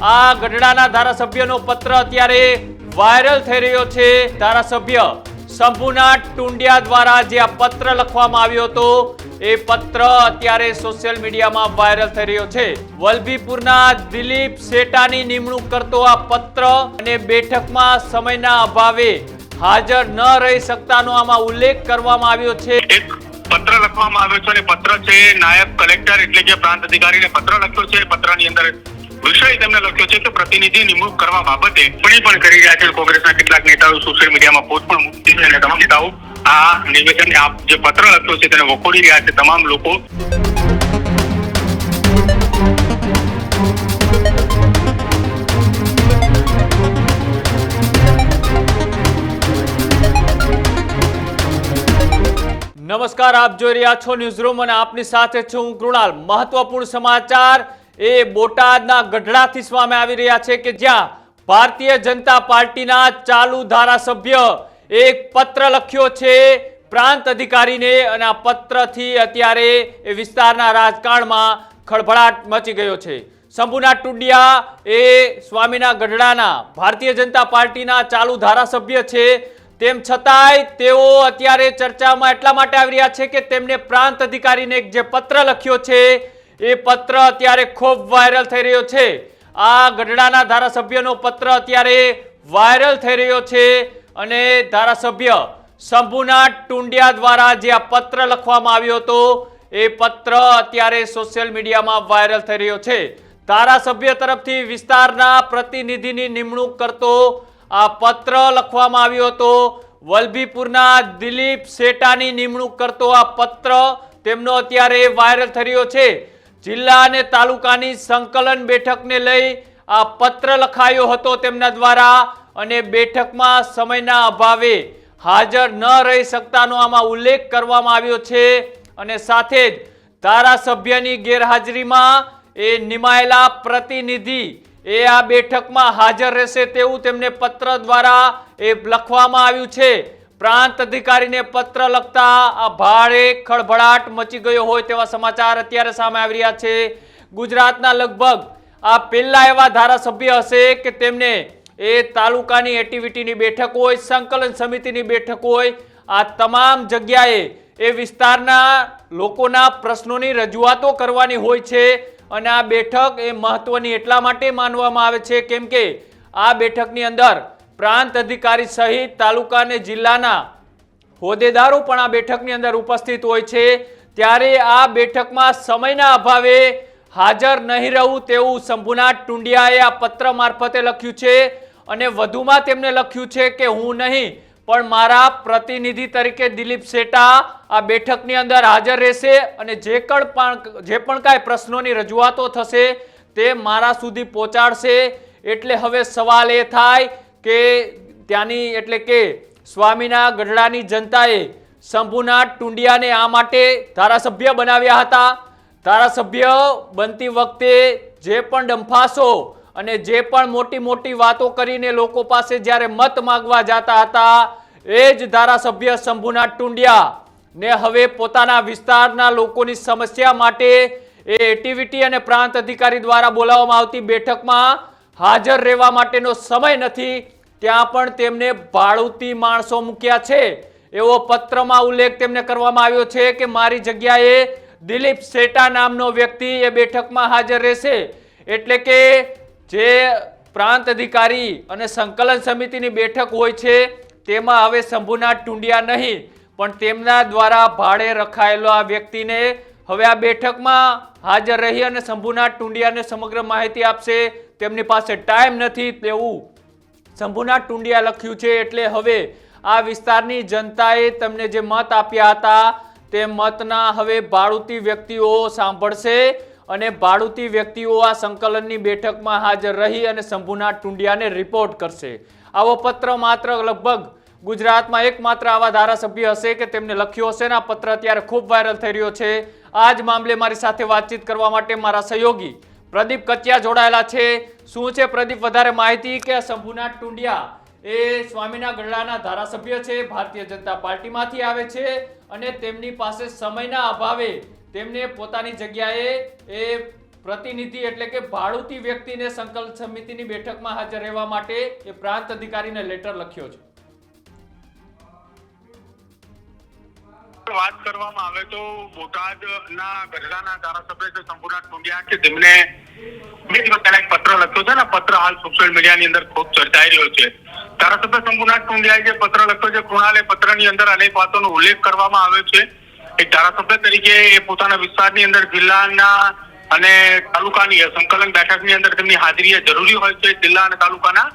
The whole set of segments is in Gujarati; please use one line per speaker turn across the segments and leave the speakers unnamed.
આ ગઢડાના ધારાસભ્યનો પત્ર અત્યારે વાયરલ થઈ રહ્યો છે. ધારાસભ્ય શંભુનાથ ટુંડિયા દ્વારા જે આ પત્ર લખવામાં આવ્યો હતો, એ પત્ર અત્યારે સોશિયલ મીડિયામાં વાયરલ થઈ રહ્યો છે. વલભીપુરના દિલીપ શેટાની નિમણૂક કરતો આ પત્ર અને બેઠકમાં સમયના અભાવે હાજર ન રહી શકતાનો આમાં ઉલ્લેખ કરવામાં આવ્યો છે.
એક પત્ર લખવામાં આવ્યો છે અને પત્ર છે નાયબ કલેક્ટર એટલે કે પ્રાંત અધિકારીને પત્ર લખ્યો છે. પત્રની અંદર વિષય તેમને લખ્યો છે કે પ્રતિનિધિ નિમણૂક કરવા બાબતે ટિપ્પણી પણ કરી રહ્યા છે કોંગ્રેસના કેટલાક નેતાઓ સોશિયલ મીડિયામાં પોસ્ટ પણ મૂકી છે. અને તમામ નેતાઓ આ નિવેદન આપ જે પત્ર લખ્યો છે તેને વખોડી રહ્યા છે. તમામ લોકો
નમસ્કાર, આપ જોઈ રહ્યા છો ન્યૂઝ રૂમ અને આપની સાથે છું હું કૃણાલ. મહત્વપૂર્ણ સમાચાર એ બોટાદના ગઢડાથી સામે આવી રહ્યા છે કે જ્યાં ભારતીય જનતા પાર્ટીના ચાલુ ધારાસભ્ય એક પત્ર લખ્યો છે પ્રાંત અધિકારીને અને આ પત્રથી અત્યારે એ વિસ્તારના રાજકારણમાં ખળભળાટ મચી ગયો છે. શંભુનાથ ટુડિયા એ સ્વામીના ગઢડાના ભારતીય જનતા પાર્ટીના ચાલુ ધારાસભ્ય છે. તેમ છતાંય તેઓ અત્યારે ચર્ચામાં એટલા માટે આવી રહ્યા છે કે તેમને પ્રાંત અધિકારીને જે પત્ર લખ્યો છે એ પત્ર અત્યારે ખૂબ વાયરલ થઈ રહ્યો છે. આ ગઢડાના ધારાસભ્યનો પત્ર અત્યારે વાયરલ થઈ રહ્યો છે અને ધારાસભ્ય શંભુનાથ ટુંડિયા દ્વારા જે આ પત્ર લખવામાં આવ્યો હતો, એ પત્ર અત્યારે સોશિયલ મીડિયામાં વાયરલ થઈ રહ્યો છે. ધારાસભ્ય તરફથી વિસ્તારના પ્રતિનિધિની નિમણૂક કરતો આ પત્ર લખવામાં આવ્યો હતો. વલભીપુરના દિલીપ શેટાની નિમણૂક કરતો આ પત્ર તેમનો અત્યારે વાયરલ થઈ રહ્યો છે. જિલ્લા અને તાલુકાની સંકલન બેઠકને લઈ આ પત્ર લખાયો હતો તેમના દ્વારા અને બેઠકમાં સમયના અભાવે હાજર ન રહી શકતાનો આમાં ઉલ્લેખ કરવામાં આવ્યો છે અને સાથે જ ધારાસભ્યની ગેરહાજરીમાં એ નિમાયેલા પ્રતિનિધિ એ આ બેઠકમાં હાજર રહેશે તેવું તેમને પત્ર દ્વારા એ લખવામાં આવ્યું છે. પ્રાંત અધિકારીને પત્ર લખતા આ ભારે ખળભળાટ મચી ગયો હોય તેવા સમાચાર અત્યારે સામે આવી રહ્યા છે. ગુજરાતના લગભગ આ પહેલા એવા ધારાસભ્ય હશે કે તેમને એ તાલુકાની એક્ટિવિટીની બેઠક હોય, સંકલન સમિતિની બેઠક હોય, આ તમામ જગ્યાએ એ વિસ્તારના લોકોના પ્રશ્નોની રજૂઆતો કરવાની હોય છે અને આ બેઠક એ મહત્વની એટલા માટે માનવામાં આવે છે, કેમ કે આ બેઠકની અંદર પ્રાંત અધિકારી સહિત તાલુકા અને જિલ્લાના હોદ્દેદારો પણ આ બેઠકની અંદર ઉપસ્થિત હોય છે. ત્યારે આ બેઠકમાં સમયના અભાવે હાજર નહીં રહું તેવું શંભુનાથ ટુંડિયાએ આ પત્ર મારફતે લખ્યું છે અને વધુમાં તેમને લખ્યું છે કે હું નહીં, પણ મારા પ્રતિનિધિ તરીકે દિલીપ શેટા આ બેઠકની અંદર હાજર રહેશે અને જે પણ જે પણ કાંઈ પ્રશ્નોની રજૂઆતો થશે તે મારા સુધી પહોંચાડશે. એટલે હવે સવાલ એ થાય કે ત્યાંની એટલે કે સ્વામીના ગઢડાની જનતાએ શંભુનાથ ટુંડિયાને આ માટે ધારાસભ્ય બનાવ્યા હતા. ધારાસભ્ય બનતી વખતે જે પણ ડંફાસો અને જે પણ મોટી મોટી વાતો કરીને લોકો પાસે જ્યારે મત માંગવા જતા હતા, એ જ ધારાસભ્ય શંભુનાથ ટુંડિયા ને હવે પોતાના વિસ્તારના લોકોની સમસ્યા માટે એ એક્ટિવિટી અને પ્રાંત અધિકારી દ્વારા બોલાવવામાં આવતી બેઠકમાં હાજર રહેવા માટેનો સમય નથી, ત્યાં પણ તેમને ભાડુતી માણસો મૂક્યા છે. એવો પત્રમાં ઉલ્લેખ તેમને કરવામાં આવ્યો છે કે મારી જગ્યાએ દિલીપ શેટા નામનો વ્યક્તિ એ બેઠકમાં હાજર રહેશે. એટલે કે જે પ્રાંત અધિકારી અને સંકલન સમિતિની બેઠક હોય છે, તેમાં હવે શંભુનાથ ટુંડિયા નહીં, પણ તેમના દ્વારા ભાડે રખાયેલો આ વ્યક્તિને હવે આ બેઠકમાં હાજર રહી અને શંભુનાથ ટુંડિયાને સમગ્ર માહિતી આપશે. તેમની પાસે ટાઈમ નથી તેવું શંભુનાથ ટુંડિયા લખ્યું છે એટલે હવે આ વિસ્તારની જનતાએ તમને જે મત આપ્યા હતા તે મતના હવે ભાડુતી વ્યક્તિઓ સાંભળશે અને ભાડુતી વ્યક્તિઓ આ સંકલનની બેઠકમાં હાજર રહી અને શંભુનાથ ટુંડિયાને રિપોર્ટ કરશે. આવો પત્ર માત્ર લગભગ ગુજરાતમાં એકમાત્ર આવા ધારાસભ્ય હશે કે તેમને લખ્યો હશે આ પત્ર અત્યારે ખૂબ વાયરલ થઈ રહ્યો છે. આ જ મામલે મારી સાથે વાતચીત કરવા માટે મારા સહયોગી પ્રદીપ કચિયા જોડાયેલા છે. શું છે પ્રદીપ, વધારે માહિતી કે શંભુનાથ ટુંડિયા એ સ્વામીના ગઢડાના ધારાસભ્ય છે, ભારતીય જનતા પાર્ટીમાંથી આવે છે અને તેમની પાસે સમયના અભાવે તેમને પોતાની જગ્યાએ એ પ્રતિનિધિ એટલે કે ભાડુતી વ્યક્તિને સંકલ્પ સમિતિની બેઠકમાં હાજર રહેવા માટે એ પ્રાંત અધિકારીને લેટર લખ્યો છે.
વાત કરવામાં આવે તો બોટાદના ગઢડાના ધારાસભ્ય શંભુનાથ ટુંડિયા કે જેમને બે દિવસ પહેલા એક પત્ર લખ્યો છે ને પત્ર હાલ સોશિયલ મીડિયાની અંદર ખૂબ ચર્ચાઈ રહ્યો છે. ધારાસભ્ય શંભુનાથ ટુંડિયાએ જે પત્ર લખ્યો છે, કૃણાલે પત્રની અંદર અનેક વાતોનો ઉલ્લેખ કરવામાં આવ્યો છે. એક ધારાસભ્ય તરીકે એ પોતાના વિસ્તારની અંદર જિલ્લાના અને તાલુકાની સંકલન બેઠકની અંદર તેમની હાજરી જરૂરી હોય છે. જિલ્લા અને તાલુકાના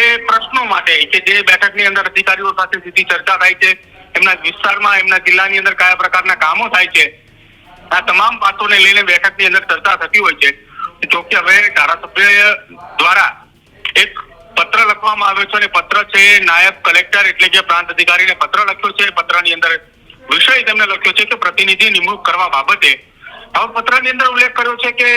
એ પ્રશ્નો માટે કે જે બેઠકની અંદર અધિકારીઓ સાથે સીધી ચર્ચા થાય છે. એમના વિસ્તારમાં, એમના જિલ્લાની અંદર કયા પ્રકારના કામો થાય છે, આ તમામ વાતોને લઈને બેઠકની અંદર ચર્ચા થતી હોય છે. જો કે હવે ધારાસભ્ય દ્વારા એક પત્ર લખવામાં આવ્યો છે અને પત્ર છે નાયબ કલેક્ટર એટલે કે પ્રાંત અધિકારીને પત્ર લખ્યો છે. પત્રની અંદર વિષય તેમને લખ્યો છે કે પ્રતિનિધિ નિમણૂક કરવા બાબતે. હવે પત્રની અંદર ઉલ્લેખ કર્યો છે કે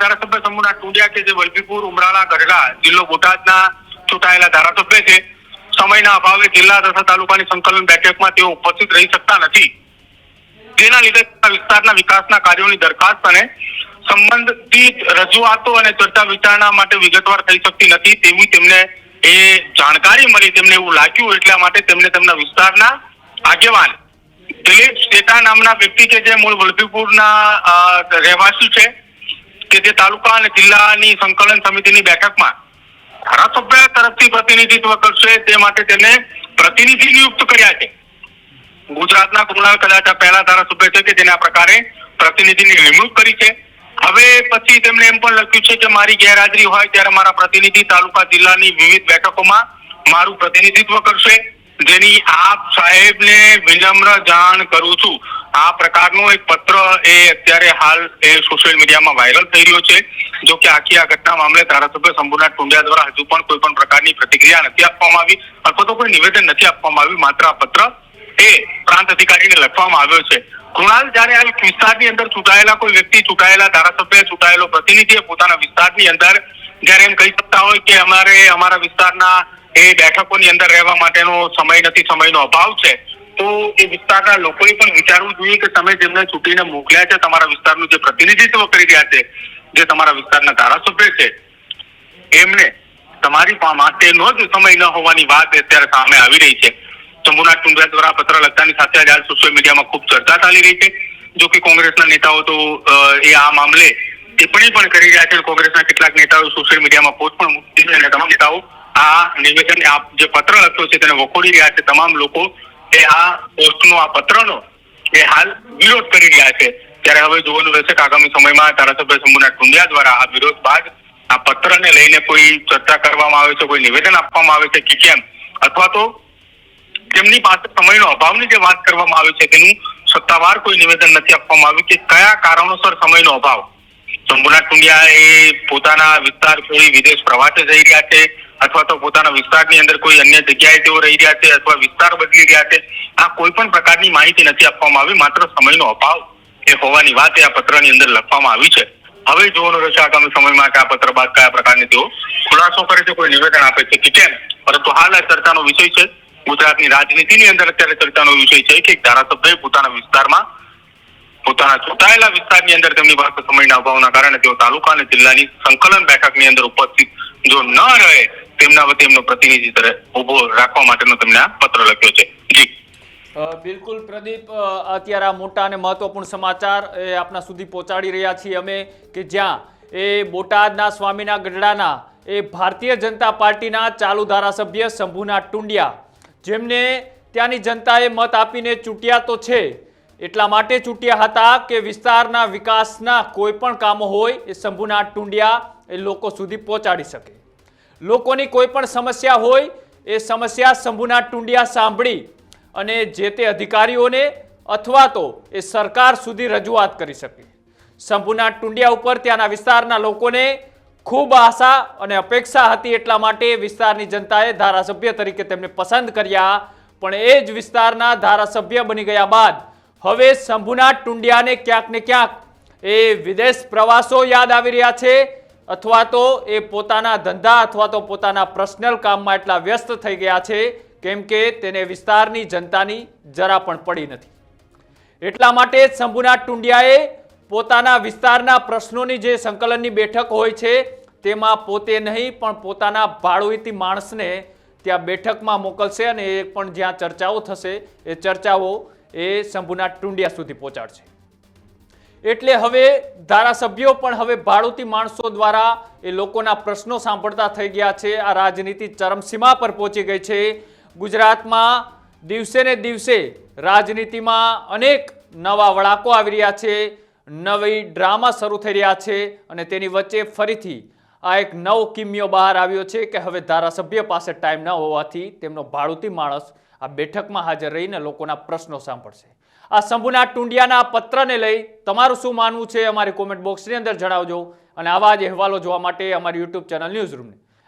ધારાસભ્ય સમૂહના ટુંડિયા કે જે વલભીપુર, ઉમરાળા, ગઢડા, જિલ્લો બોટાદના ચૂંટાયેલા ધારાસભ્ય છે. સમયના અભાવે જિલ્લા તથા તાલુકાની સંકલન બેઠકમાં તેઓ ઉપસ્થિત રહી શકતા નથી. જેના લીધે વિસ્તારના વિકાસના કાર્યોની દરખાસ્ત અને સંબંધિત રજૂઆતો અને ચર્ચા વિચારણા માટે વિગતવાર થઈ શકતી નથી તેવી તેમને એ જાણકારી મળી તેમને એવું લાગ્યું એટલા માટે તેમને તેમના વિસ્તારના આગેવાન દિલીપ સ્ટેટા નામના વ્યક્તિ કે જે મૂળ વલભીપુરના રહેવાસી છે, કે જે તાલુકા અને જિલ્લાની સંકલન સમિતિની બેઠકમાં ધારાસભ્ય પ્રતિનિધિત્વ કરશે તે માટે તેને પ્રતિનિધિ નિયુક્ત કર્યા છે. ગુજરાતના કૃણાલ કદાચ આ પહેલા ધારાસભ્ય છે કે જેને આ પ્રકારે પ્રતિનિધિની નિમણૂક કરી છે. હવે પછી તેમણે એમ પણ લખ્યું છે કે મારી ગેરહાજરી હોય ત્યારે મારા પ્રતિનિધિ તાલુકા જિલ્લાની વિવિધ બેઠકોમાં મારું પ્રતિનિધિત્વ કરશે. જેની આપ સાહેબને વિનમ્ર જાણ કરું છું. આ પ્રકારનો એક પત્ર એ અત્યારે હાલ એ સોશિયલ મીડિયામાં વાયરલ થઈ રહ્યો છે. જો કે આખી આ ઘટના મામલે ધારાસભ્ય શંભુનાથ ટુંડિયા દ્વારા હજુ પણ કોઈ પણ પ્રકારની પ્રતિક્રિયા નથી આપવામાં આવી. અથવા તો કોઈ નિવેદન નથી આપવામાં આવ્યું. માત્ર આ પત્ર એ પ્રાંત અધિકારીને લખવામાં આવ્યો છે. કૃણાલ, જયારે આ વિસ્તારની અંદર ચૂંટાયેલા કોઈ વ્યક્તિ, ચૂંટાયેલા ધારાસભ્ય, ચૂંટાયેલો પ્રતિનિધિ પોતાના વિસ્તારની અંદર જ્યારે એમ કહી શકતા હોય કે અમારે અમારા વિસ્તારના એ બેઠકોની અંદર રહેવા માટેનો સમય નથી, સમયનો અભાવ છે, તો એ વિસ્તારના લોકોએ પણ વિચારવું જોઈએ કે તમે જેમને ચૂંટીને મોકલ્યા છે, તમારા વિસ્તારનું જે પ્રતિનિધિત્વ કરી રહ્યા છે જે તમારા વિસ્તારના ધારાસભ્ય છે, એમને તમારી માટેનો જ સમય ન હોવાની વાત અત્યારે સામે આવી રહી છે. શંભુનાથ ટુંડિયા દ્વારા પત્ર લખતાની સાથે જ હાલ સોશિયલ મીડિયામાં ખૂબ ચર્ચા ચાલી રહી છે. જો કે કોંગ્રેસના નેતાઓ તો એ આ મામલે ટિપ્પણી પણ કરી રહ્યા છે કોંગ્રેસના કેટલાક નેતાઓ સોશિયલ મીડિયામાં પોસ્ટ પણ મૂકી છે અને તમામ નેતાઓ આ નિવેદન આ જે પત્ર લખ્યો છે તેને વખોડી રહ્યા છે. તમામ લોકો એ આ પોસ્ટનો, આ પત્રનો એ હાલ વિરોધ કરી રહ્યા છે. ત્યારે હવે જોવાનું રહેશે કે આગામી સમયમાં ધારાસભ્ય શંભુનાથ ટુંડિયા દ્વારા આ વિરોધ બાદ આ પત્રને લઈને કોઈ ચર્ચા કરવામાં આવે છે, કોઈ નિવેદન આપવામાં આવે છે કે કેમ? અથવા તો તેમની પાસે સમયનો અભાવની જે વાત કરવામાં આવે છે, તેનું સત્તાવાર કોઈ નિવેદન નથી આપવામાં આવ્યું કે કયા કારણોસર સમયનો અભાવ? શંભુનાથ ટુંડિયા એ પોતાના વિસ્તાર છોડી વિદેશ પ્રવાસે જઈ રહ્યા છે, અથવા તો પોતાના વિસ્તારની અંદર કોઈ અન્ય જગ્યાએ તેઓ રહી રહ્યા છે, અથવા વિસ્તાર બદલી રહ્યા છે. આ કોઈ પણ પ્રકારની માહિતી નથી આપવામાં આવી, માત્ર સમયનો અભાવ. એ હોવાની વાત આ પત્રની અંદર લખવામાં આવી છે. હવે જોવાનું રહેશે આગામી સમયમાં કે આ પત્ર બાદ કયા પ્રકારની તેઓ ખુલાસો કરે છે, કોઈ નિવેદન આપે છે કે કેમ? પરંતુ હાલ આ ચર્ચાનો વિષય છે. ગુજરાતની રાજનીતિની અંદર અત્યારે ચર્ચાનો વિષય છે કે ધારાસભ્ય પોતાના વિસ્તારમાં પોતાના ચૂંટાયેલા વિસ્તારની અંદર તેમની પાસે સમયના અભાવના કારણે તેઓ તાલુકા અને જિલ્લાની સંકલન બેઠકની અંદર ઉપસ્થિત જો ન રહે, તેમના વતી એમનો પ્રતિનિધિ ઊભો રાખવા માટેનો તેમને પત્ર લખ્યો છે. જી.
બિલકુલ પ્રદીપ અત્યારે આ મોટા અને મહત્વપૂર્ણ સમાચાર એ આપણા સુધી પહોંચાડી રહ્યા છીએ અમે કે જ્યાં એ બોટાદના સ્વામીના ગઢડાના એ ભારતીય જનતા પાર્ટીના ચાલુ ધારાસભ્ય શંભુનાથ ટુંડિયા. જેમને ત્યાંની જનતાએ મત આપીને ચૂંટ્યા તો છે. એટલા માટે ચૂંટ્યા હતા કે વિસ્તારના વિકાસના કોઈ પણ કામો હોય એ શંભુનાથ ટુંડિયા એ લોકો સુધી પહોંચાડી શકે. લોકોની કોઈ પણ સમસ્યા હોય એ સમસ્યા શંભુનાથ ટુંડિયા સાંભળી અને જે તે અધિકારીઓને અથવા તો એ સરકાર સુધી રજૂઆત કરી શકે. શંભુનાથ ટુંડિયા ઉપર ત્યાંના વિસ્તારના લોકોને ખૂબ આશા અને અપેક્ષા હતી એટલા માટે વિસ્તારની જનતાએ ધારાસભ્ય તરીકે તેમને પસંદ કર્યા. પણ એ જ વિસ્તારના ધારાસભ્ય બની ગયા બાદ હવે શંભુનાથ ટુંડિયાને ક્યાંક ને ક્યાંક એ વિદેશ પ્રવાસો યાદ આવી રહ્યા છે અથવા તો એ પોતાના ધંધા અથવા તો પોતાના પર્સનલ કામમાં એટલા વ્યસ્ત થઈ ગયા છે. કેમ કે તેને વિસ્તારની જનતાની જરા પણ પડી નથી. એટલા માટે શંભુનાથ ટુંડિયાએ પોતાના વિસ્તારના પ્રશ્નોની જે સંકલનની બેઠક હોય છે, તેમાં પોતે નહીં, પણ પોતાના ભાડુઈતી માણસને ત્યાં બેઠકમાં મોકલશે અને એ પણ જ્યાં ચર્ચાઓ થશે, એ ચર્ચાઓ એ શંભુના ટુંડિયા સુધી પહોંચાડશે. એટલે હવે ધારાસભ્યો પણ હવે ભાડુતી માણસો દ્વારા એ લોકોના પ્રશ્નો સાંભળતા થઈ ગયા છે. આ રાજનીતિ ચરમસીમા પર પહોંચી ગઈ છે. ગુજરાતમાં દિવસે ને દિવસે રાજનીતિમાં અનેક નવા વળાકો આવી રહ્યા છે, નવી ડ્રામા શરૂ થઈ રહ્યા છે અને તેની વચ્ચે ફરીથી આ એક નવો કિમિયો બહાર આવ્યો છે કે હવે ધારાસભ્ય પાસે ટાઈમ ન હોવાથી તેમનો ભાડુતી માણસ આ બેઠકમાં હાજર રહીને લોકોના પ્રશ્નો સાંભળશે. આ શંભુના ટુંડિયાના પત્રને લઈ તમારું શું માનવું છે? અમારી કોમેન્ટ બોક્સની અંદર જણાવજો અને આવા જ અહેવાલો જોવા માટે અમારી યુટ્યુબ ચેનલ ન્યૂઝ રૂમને